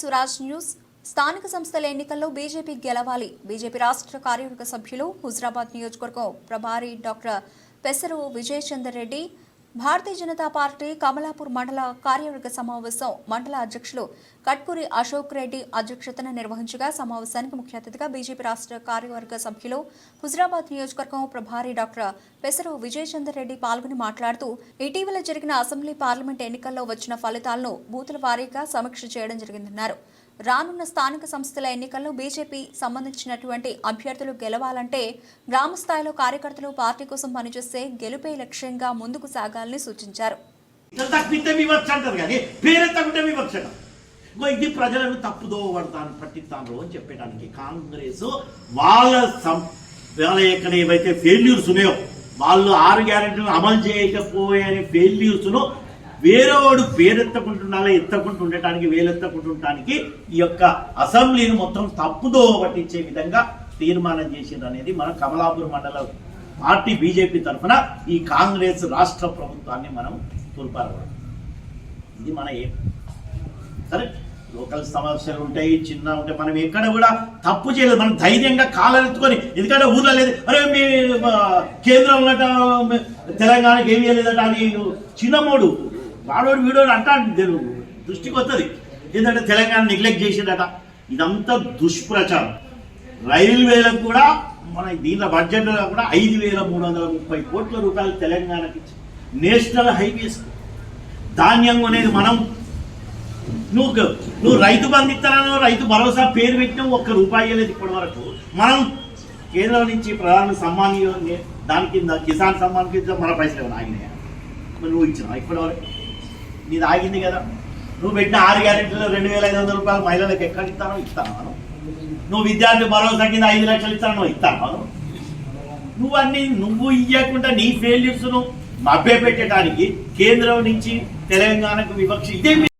Swaraj news. స్థానిక సంస్థల ఎన్నికల్లో బీజేపీ గెలవాలి. బీజేపీ రాష్ట్ర కార్యవర్గ సభ్యులు హుజరాబాద్ నియోజకవర్గం ప్రభారి డాక్టర్ పెసరు విజయచందర్ రెడ్డి భారతీయ జనతా పార్టీ కమలాపూర్ మండల కార్యవర్గ సమావేశం మండల అధ్యక్షులు కట్కూరి అశోక్ రెడ్డి అధ్యక్షతన నిర్వహించగా సమావేశానికి ముఖ్య అతిథిగా బీజేపీ రాష్ట్ర కార్యవర్గ సభ్యులు హుజరాబాద్ నియోజకవర్గం ప్రభారి డాక్టర్ పెసరు విజయచందర్ రెడ్డి పాల్గొని మాట్లాడుతూ ఇటీవల జరిగిన అసెంబ్లీ పార్లమెంట్ ఎన్నికల్లో వచ్చిన ఫలితాలను బూతుల వారీగా సమీక్ష చేయడం జరిగిందన్నారు. రానున్న స్థానిక సంస్థల ఎన్నికల్లో బీజేపీ సంబంధించినటువంటి అభ్యర్థులు గెలవాలంటే గ్రామ స్థాయిలో కార్యకర్తలు పార్టీ కోసం పనిచేస్తే గెలుపే లక్ష్యంగా ముందుకు సాగాలని సూచించారు. ఇది ప్రజలను తప్పుదో పడతాను పట్టిస్తాను అని చెప్పడానికి కాంగ్రెస్ వాళ్ళ వాళ్ళ ఎక్కడ ఏవైతే ఫెయిల్యూర్స్ ఉన్నాయో వాళ్ళు ఆరు గ్యారెంటీలు అమలు చేయకపోయే ఫెయిల్యూర్స్ను వేరేవాడు పేరెత్తకుంటుండాలి ఎత్తకుంటూ ఉండటానికి వేలెత్తకుంటుండటానికి ఈ యొక్క అసెంబ్లీని మొత్తం తప్పుదో పట్టించే విధంగా తీర్మానం చేసింది అనేది మన కమలాపూర్ మండల పార్టీ బీజేపీ తరఫున ఈ కాంగ్రెస్ రాష్ట్ర ప్రభుత్వాన్ని మనం తూర్పారపడం ఇది మన ఏం? సరే లోకల్ సమస్యలు ఉంటాయి చిన్న ఉంటాయి మనం ఎక్కడ కూడా తప్పు చేయలేదు. మనం ధైర్యంగా కాలెత్తుకొని ఎందుకంటే ఊర్లో లేదు. అరే మీ కేంద్రం ఉన్నట తెలంగాణకి ఏమి చేయలేదట అని చిన్నమోడు వాడోడు వీడోడు అంటాడు దృష్టికి వస్తుంది ఏంటంటే తెలంగాణ నెగ్లెక్ట్ చేసిందట. ఇదంతా దుష్ప్రచారం. రైల్వేలకు కూడా మన దీనిలో బడ్జెట్లో కూడా ఐదు వేల మూడు వందల ముప్పై కోట్ల రూపాయలు తెలంగాణకి ఇచ్చి నేషనల్ హైవేస్. ధాన్యం అనేది మనం. నువ్వు నువ్వు రైతు బంధు రైతు భరోసా పేరు పెట్టినావు ఒక్క రూపాయి లేదు ఇప్పటి వరకు. మనం కేంద్రం నుంచి ప్రధాన సమ్మాన్ దాని కింద కిసాన్ సమ్మాన్ కింద మన పైసలు ఏమైనా ఆగినాయా? నువ్వు ఇచ్చినావు ఇప్పటి వరకు? నీది ఆగింది కదా. నువ్వు పెట్టిన ఆరు గ్యారెంటీలో రెండు వేల ఐదు వందల రూపాయలు మహిళలకు ఎక్కడ ఇస్తానో ఇస్తాను మనం నువ్వు విద్యార్థి భరోసా కింద ఐదు లక్షలు ఇస్తాను నువ్వు ఇస్తాను నువ్వు అన్ని నువ్వు ఇవ్వకుండా నీ ఫెయిల్యూర్స్ను మభ్య పెట్టడానికి కేంద్రం నుంచి తెలంగాణకు వివక్ష ఇదే